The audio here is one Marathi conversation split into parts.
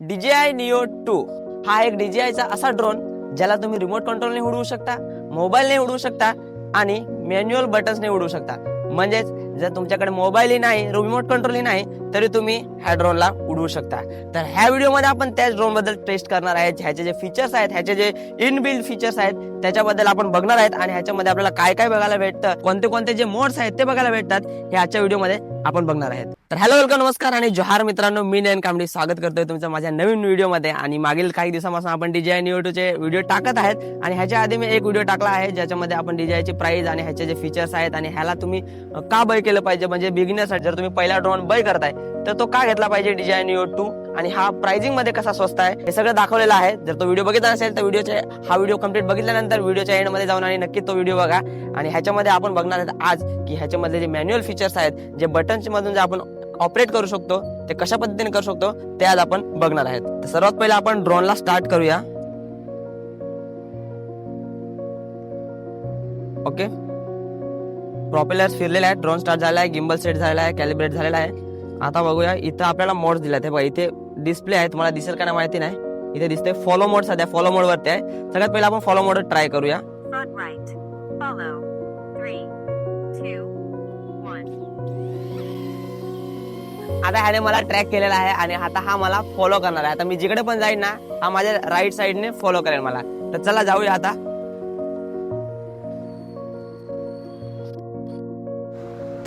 DJI Neo 2 हा एक DJI असा ड्रोन ज्याला तुम्ही रिमोट कंट्रोलने उडवू शकता मोबाईलने उडवू शकता आणि मॅन्युअल बटन्सने उडवू शकता. म्हणजेच जर तुमच्याकडे मोबाईलही नाही रिमोट कंट्रोलही नाही तरी तुम्ही ह्या ड्रोनला उडवू शकता. तर ह्या व्हिडिओमध्ये आपण त्याच ड्रोनबद्दल टेस्ट करणार आहेत. ह्याचे जे फीचर्स आहेत ह्याचे जे इनबिल्ड फीचर्स आहेत त्याच्याबद्दल आपण बघणार आहेत आणि ह्याच्यामध्ये आपल्याला काय काय बघायला भेटतं कोणते कोणते जे मोड्स आहेत ते बघायला भेटतात हे आजच्या व्हिडिओमध्ये आपण बघणार आहेत. तर हॅलो वेलकम नमस्कार आणि जोहार मित्रांनो मी नयन कांबडी स्वागत करतोय तुमचं माझ्या नवीन व्हिडिओमध्ये आणि मागील काही दिवसापासून आपण डीजे न्यूटूचे व्हिडिओ टाकत आहेत आणि ह्याच्या आधी मी एक व्हिडिओ टाकला आहे ज्याच्यामध्ये आपण डीजेची प्राइस आणि ह्याचे जे फीचर्स आहेत आणि ह्याला तुम्ही का बाय केलं पाहिजे म्हणजे बिगिनरसाठी जर तुम्ही पहिला ड्रोन बाय करताय तर तो का घेतला पाहिजे डिझाईन न्यू टू आणि हा प्राइसिंगमध्ये कसा स्वस्त आहे हे सगळं दाखवलेलं आहे. जर तो व्हिडिओ बघितला नसेल तर व्हिडिओचे हा व्हिडिओ कंप्लीट बघितल्यानंतर व्हिडिओच्या एंडमध्ये जाऊन आणि नक्की तो व्हिडिओ बघा. आणि ह्याच्यामध्ये आपण बघणार आहेत आज की ह्याच्यामध्ये जे मॅन्युअल फीचर्स आहेत जे बटन्स मधून जे आपण ऑपरेट करू शकतो ते कशा पद्धतीने करू शकतो ते आज आपण बघणार आहेत. तर सर्वात पहिले आपण ड्रोनला स्टार्ट करूया. ओके प्रॉपेलर्स फिरलेले आहेत. ड्रोन स्टार्ट झाला आहे गिम्बल सेट झालेला आहे कॅलिब्रेट झालेला आहे. आता बघूया इथं आपल्याला मोड्स दिले हे बघा इथे डिस्प्ले आहे. तुम्हाला दिसेल का नाही माहिती नाही. इथे दिसते फॉलो मोड सध्या फॉलो मोड वरती आहे. सगळ्यात पहिले आपण फॉलो मोड ट्राय करूया. आता ह्याने मला ट्रॅक केलेला आहे आणि आता हा मला फॉलो करणार आहे. आता मी जिकडे पण जाईन ना हा माझ्या राईट साईडने फॉलो करेल मला. तर चला जाऊया आता.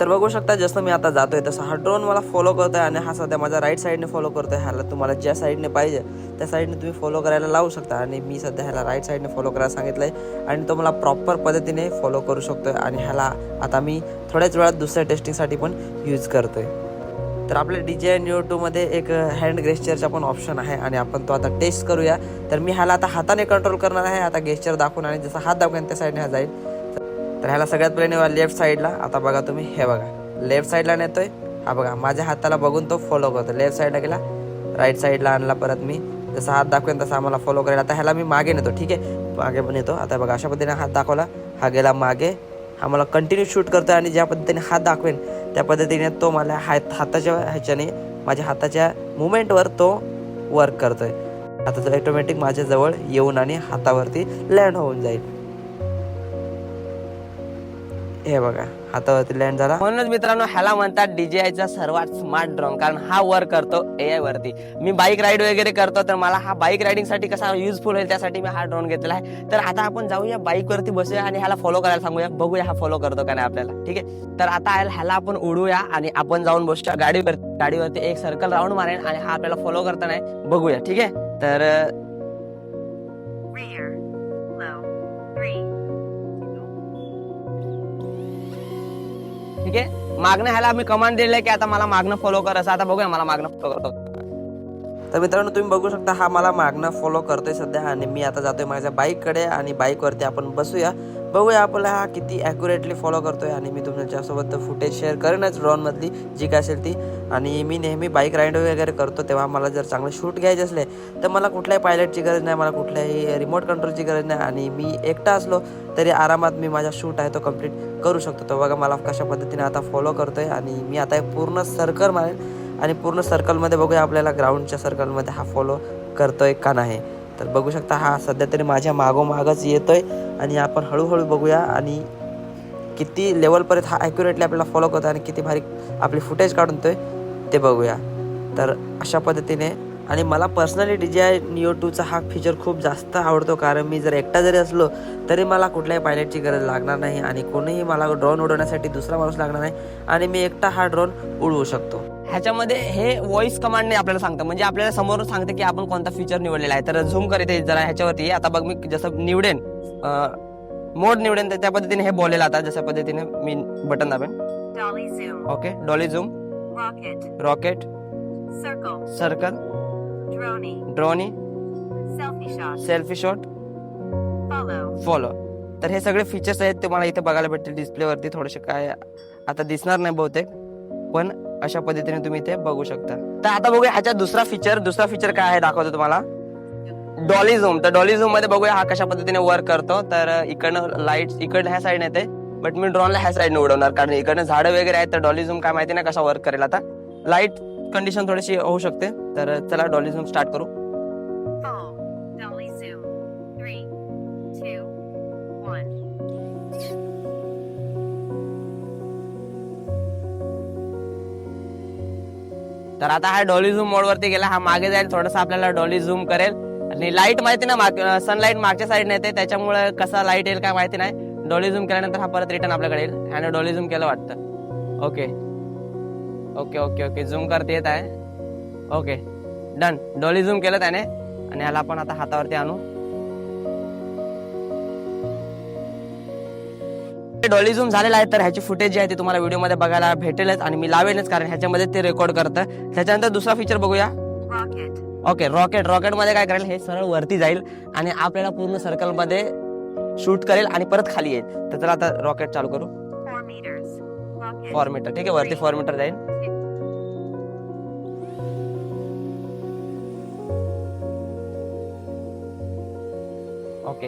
तर बघू शकता जसं मी आता जातोय तसं हा ड्रोन मला फॉलो करतो आहे आणि हा सध्या माझ्या राईट साईडने फॉलो करतो आहे ह्याला. तुम्हाला ज्या साईडने पाहिजे त्या साईडने तुम्ही फॉलो करायला लावू शकता. आणि मी सध्या ह्याला राईट साईडने फॉलो करायला सांगितलं आहे आणि तो मला प्रॉपर पद्धतीने फॉलो करू शकतो आहे आणि ह्याला आता मी थोड्याच वेळात दुसऱ्या टेस्टिंगसाठी पण यूज करतो आहे तर आपल्या डी जे न्यू टूमध्ये एक हँड गेस्चरचा पण ऑप्शन आहे आणि आपण तो आता टेस्ट करूया. तर मी ह्याला आता हाताने कंट्रोल करणार आहे. आता गेस्चर दाखवून आणि जसा हात दाखवेन त्या साईडने हा जाईल. तर ह्याला सगळ्यात पहिले नेवा लेफ्ट साईडला आता बघा तुम्ही हे बघा. लेफ्ट साईडला नेतोय. हा बघा माझ्या हाताला बघून तो फॉलो करतो लेफ्ट साईडला गेला. राईट साईडला आणला परत मी. जसा हात दाखवेन तसा आम्हाला फॉलो करेल. आता ह्याला मी मागे नेतो ठीक आहे? मागे पण येतो आता बघा अशा पद्धतीने हात दाखवला. हा गेला मागे. हा मला कंटिन्यू शूट करतोय आणि ज्या पद्धतीने हात दाखवेन त्या पद्धतीने तो मला हात हाताच्या ह्याच्याने माझ्या हाताच्या मुवमेंटवर तो वर्क करतोय. आता तो ॲटोमॅटिक माझ्याजवळ येऊन आणि हातावरती लँड होऊन जाईल. हे बघा हातावरती लँड झाला. म्हणूनच मित्रांनो ह्याला म्हणतात डीजेआयचा सर्वात स्मार्ट ड्रोन कारण हा वर्क करतो एआय वरती. मी बाईक राईड वगैरे करतो तर मला हा बाईक रायडिंगसाठी कसा युजफुल होईल त्यासाठी मी हा ड्रोन घेतलेला आहे. तर आता आपण जाऊया बाईक वरती बसूया आणि ह्याला फॉलो करायला सांगूया. बघूया हा फॉलो करतो का नाही आपल्याला ठीक आहे? तर आता ह्याला- आपण उडूया आणि आपण जाऊन बसूया गाडीवर गाडीवरती एक सर्कल राऊंड मारेन आणि हा आपल्याला फॉलो करता नाही बघूया ठीक आहे? तर ठीक आहे? मागणं ह्याला मी कमांड दिले की आता मला मागणं फॉलो कर असं आता बघूया मला मागणं फॉलो करतो. तर मित्रांनो तुम्ही बघू शकता हा मला मागणं फॉलो करतोय सध्या आणि मी आता जातोय माझ्या बाईककडे आणि बाईकवरती आपण बसूया. बघूया आपला हा किती ॲक्युरेटली फॉलो करतोय आणि मी तुमच्यासोबत फुटेज शेअर करेनच ड्रोनमधली जी काय असेल ती. आणि मी नेहमी बाईक राईड वगैरे करतो तेव्हा मला जर चांगले शूट घ्यायचे असले तर मला कुठल्याही पायलटची गरज नाही मला कुठल्याही रिमोट कंट्रोलची गरज नाही. आणि मी एकटा असलो तरी आरामात मी माझा शूट आहे तो कंप्लीट करू शकतो. तो बघा मला कशा पद्धतीने आता फॉलो करतोय. आणि मी आता पूर्ण सर्कल मारेन. आणि पूर्ण सर्कलमध्ये बघूया आपल्याला ग्राउंडच्या सर्कलमध्ये हा फॉलो करतोय का नाही. तर बघू शकता हा सध्या तरी माझ्या मागोमागच येतोय आणि आपण हळूहळू बघूया आणि किती लेवलपर्यंत हा ॲक्युरेटली आपल्याला फॉलो करतो आणि किती भारी आपली फुटेज काढून तो ते बघूया. तर अशा पद्धतीने आणि मला personally D J I Neo टूचा हा फीचर खूप जास्त आवडतो. कारण मी जर एकटा जरी असलो तरी मला कुठल्याही पायलटची गरज लागणार नाही आणि कोणीही मला ड्रोन उडवण्यासाठी दुसरा माणूस लागणार नाही आणि मी एकटा हा ड्रोन उडवू शकतो. ह्याच्यामध्ये हे व्हॉइस कमांडने आपल्याला सांगतं. म्हणजे आपल्याला समोरून सांगते की आपण कोणता फीचर निवडलेला आहे. तर झूम करीत जरा ह्याच्यावरती. आता बघ मी जसं निवडेन मोड निवडेन तर त्या पद्धतीने हे बोलेल आता. जशा पद्धतीने मी button दाबेन. Okay dolly zoom. Rocket Circle. Circle dronie. Selfie shot. Follow तर हे सगळे फीचर्स आहेत ते मला इथे बघायला भेटतील डिस्प्लेवरती थोडेसे काय आता दिसणार नाही बहुतेक पण अशा पद्धतीने तुम्ही इथे बघू शकता. तर आता बघूया ह्याचा दुसरा फीचर दुसरा फीचर काय आहे दाखवतो तुम्हाला. डॉली झूम तर डॉली झूममध्ये बघूया हा कशा पद्धतीने वर्क करतो. तर इकडनं लाइट इकडनं ह्या साईडने येते. बट मी ड्रोनला ह्या साईडने उडवणार कारण इकडनं झाडं वगैरे आहेत तर डॉली झूम काय माहिती नाही कसा वर्क करेल आता. लाइट कंडिशन थोडीशी होऊ शकते. तर चला डॉली झूम स्टार्ट करू. One. तर आता हा डॉली झूम मोड वरती गेला. हा मागे जाईल. थोडासा आपल्याला डॉली झूम करेल. आणि लाइट माहिती ना माग सनलाईट मागच्या साईडने येते. त्याच्यामुळे कसा लाइट येईल काय माहिती नाही. डॉली झूम केल्यानंतर हा परत रिटर्न आपल्याकडे येईल. ह्याने डॉली झूम केलं वाटतं. Okay okay okay okay. Zoom करता येत आहे. ओके. डन डॉली झूम केलं त्याने. आणि ह्याला आपण आता हातावरती आणू. डॉली झूम झालेला आहे तर ह्याची फुटेज जी आहे ती तुम्हाला व्हिडिओमध्ये बघायला भेटेलच आणि मी लावेलच कारण ह्याच्यामध्ये ते रेकॉर्ड करतं. त्याच्यानंतर दुसरा फीचर बघूया. ओके रॉकेट रॉकेटमध्ये काय करेल? हे सरळ वरती जाईल आणि आपल्याला पूर्ण सर्कलमध्ये शूट करेल आणि परत खाली येईल. तर चला आता रॉकेट चालू करू. फॉर मीटर ठीक आहे वरती फॉर मीटर जाईल. ओके.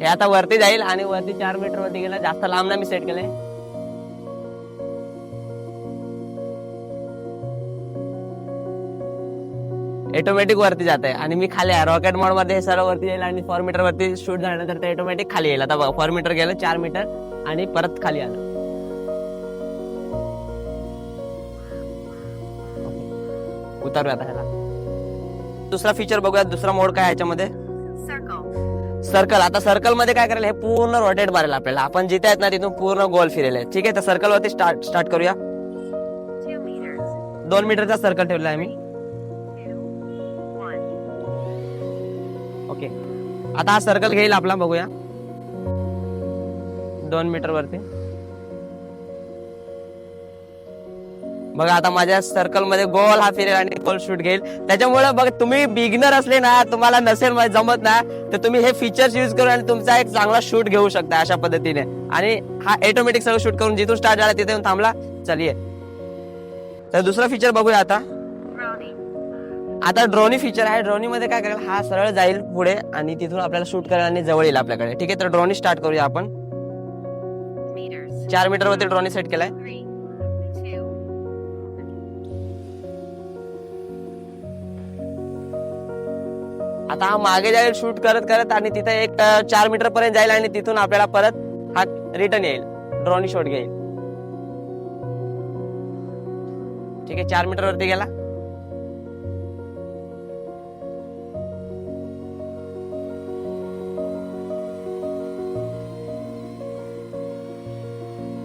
हे आता वरती जाईल आणि वरती चार मीटर वरती गेला जास्त लांब नाही मी सेट केलंय. ऑटोमॅटिक वरती जात आहे आणि मी खाली आहे. रॉकेट मोडमध्ये हे सर्व वरती जाईल आणि फॉर मीटर वरती शूट झाल्यानंतर ते ऑटोमॅटिक खाली येईल. आता बघा फॉर मीटर गेलं चार मीटर आणि परत खाली आलं. उतरूया आता ह्याला. दुसरा फीचर बघूया दुसरा मोड काय याच्यामध्ये? सर्कल आता सर्कलमध्ये काय करायला हे पूर्ण रोटेट मारेल आपल्याला. आपण जिथे आहेत ना तिथून पूर्ण गोल फिरेल आहे ठीक आहे? तर सर्कल वरती स्टार्ट स्टार्ट करूया. दोन मीटरचा सर्कल ठेवला आहे मी ओके आता हा सर्कल घेईल आपला बघूया. दोन मीटर वरती. बघा आता माझ्या सर्कलमध्ये गोल हा फिरेल आणि गोल शूट घेईल. त्याच्यामुळे बघ तुम्ही बिगनर असले ना तुम्हाला नसेल जमत ना तर तुम्ही हे फीचर्स युज करून आणि तुमचा एक चांगला शूट घेऊ शकता अशा पद्धतीने. आणि हा ऑटोमॅटिक सगळं शूट करून जिथून स्टार्ट झाला तिथे थांबला चलिये. तर दुसरा फीचर बघूया आता. आता ड्रोनी फीचर आहे. ड्रोनी मध्ये काय करेल? हा सरळ जाईल पुढे आणि तिथून आपल्याला शूट करायला आणि जवळ येईल आपल्याकडे. ठीक आहे तर ड्रोनी स्टार्ट करूया आपण. चार मीटर वरती ड्रोनी सेट केलाय. आता हा मागे जाईल शूट करत करत आणि तिथे एक चार मीटर पर्यंत जाईल आणि तिथून आपल्याला परत हा रिटर्न येईल. ड्रॉनी शॉट घेईल. ठीक आहे चार मीटर वरती गेला.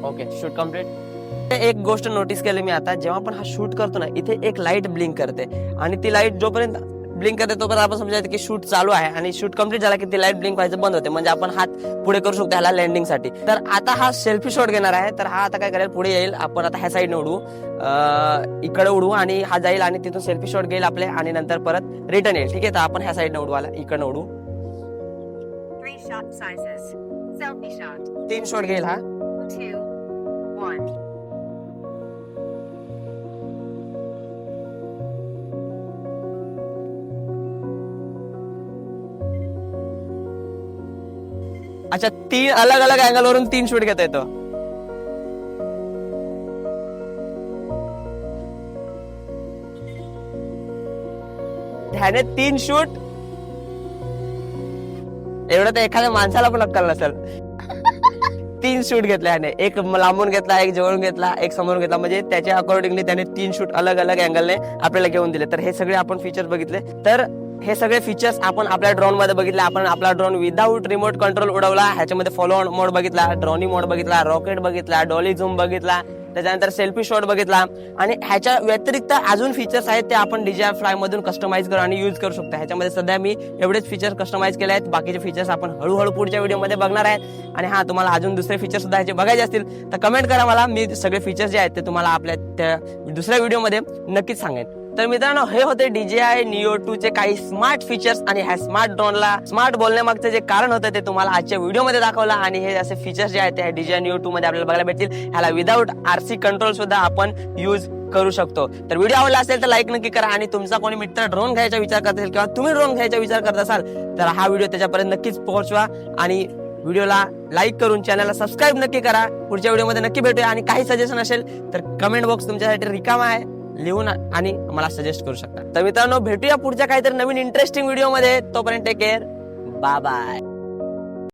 ओके शूट कंप्लीट एक गोष्ट नोटीस केली मी आता. जेव्हा आपण हा शूट करतो ना इथे एक लाइट ब्लिंक करते. आणि ती लाइट जोपर्यंत ब्लिंक करते तोपर्यंत आपण समजायचं की शूट चालू आहे आणि शूट कंप्लीट झाला की ती लाइट ब्लिंक व्हायचं बंद होते. म्हणजे आपण हात पुढे करू शकतो ह्याला लँडिंगसाठी. तर आता हा सेल्फी शॉट घेणार आहे. तर हा आता काय करेल पुढे येईल. आपण आता ह्या साईडने उडू. इकडे उडू आणि हा जाईल आणि तिथून सेल्फी शॉट घेईल आपले आणि नंतर परत रिटर्न येईल. ठीक आहे तर आपण ह्या साईडने उडू आला. इकडनं उडू. तीन शॉट घेईल हा. अच्छा तीन अलग अलग अँगल वरून तीन शूट घेता येतो. ह्याने तीन शूट एवढं तर एखाद्या माणसाला पण अक्कल नसेल. तीन शूट घेतला ह्याने. एक लांबून घेतला एक जवळून घेतला एक समोरून घेतला. म्हणजे त्याच्या अकॉर्डिंगली त्याने तीन शूट अलग अलग अँगलने आपल्याला घेऊन दिले. तर हे सगळे आपण फीचर्स बघितले. तर हे सगळे फीचर्स आपण आपल्या ड्रोनमध्ये बघितले. आपण आपला ड्रोन विदाऊट रिमोट कंट्रोल उडवला. ह्याच्यामध्ये फॉलो ऑन मोड बघितला ड्रोनी मोड बघितला रॉकेट बघितला डॉली झूम बघितला त्याच्यानंतर सेल्फी शॉट बघितला. आणि ह्याच्या व्यतिरिक्त अजून फीचर्स आहेत ते आपण डीजे फ्लाय मधून कस्टमाइज करू आणि यूज करू शकतो. ह्याच्यामध्ये सध्या मी एवढेच फीचर्स कस्टमाइज केले आहेत. बाकीचे फीचर्स आपण हळूहळू पुढच्या व्हिडिओमध्ये बघणार आहेत. आणि हा तुम्हाला अजून दुसरे फीचर्स सुद्धा ह्याचे बघायचे असतील तर कमेंट करा मला. मी सगळे फीचर्स जे आहेत ते तुम्हाला आपल्या त्या दुसऱ्या व्हिडिओमध्ये नक्कीच सांगेन. तर मित्रांनो हे होते डीजेआय निओ टू चे काही स्मार्ट फीचर्स आणि ह्या स्मार्ट ड्रोनला स्मार्ट बोलण्यामागचं जे कारण होतं ते तुम्हाला आजच्या व्हिडिओमध्ये दाखवलं आणि हे असे फीचर्स जे आहेत ते डीजे निओ टू मध्ये आपल्याला बघायला भेटतील. ह्याला विदाऊट आरसी कंट्रोल सुद्धा आपण यूज करू शकतो. तर व्हिडिओ आवडला असेल तर लाईक नक्की करा आणि तुमचा कोणी मित्र ड्रोन घ्यायचा विचार करत असेल किंवा तुम्ही ड्रोन घ्यायचा विचार करत असाल तर हा व्हिडिओ त्याच्यापर्यंत नक्कीच पोहोचवा आणि व्हिडिओला लाईक करून चॅनलला सबस्क्राईब नक्की करा. पुढच्या व्हिडिओमध्ये नक्की भेटूया आणि काही सजेशन असेल तर कमेंट बॉक्स तुमच्यासाठी रिकामा आहे. लिहून आणि मला सजेस्ट करू शकता. तर मित्रांनो भेटूया पुढच्या काहीतरी नवीन इंटरेस्टिंग व्हिडिओमध्ये. तोपर्यंत टेक केअर बाय बाय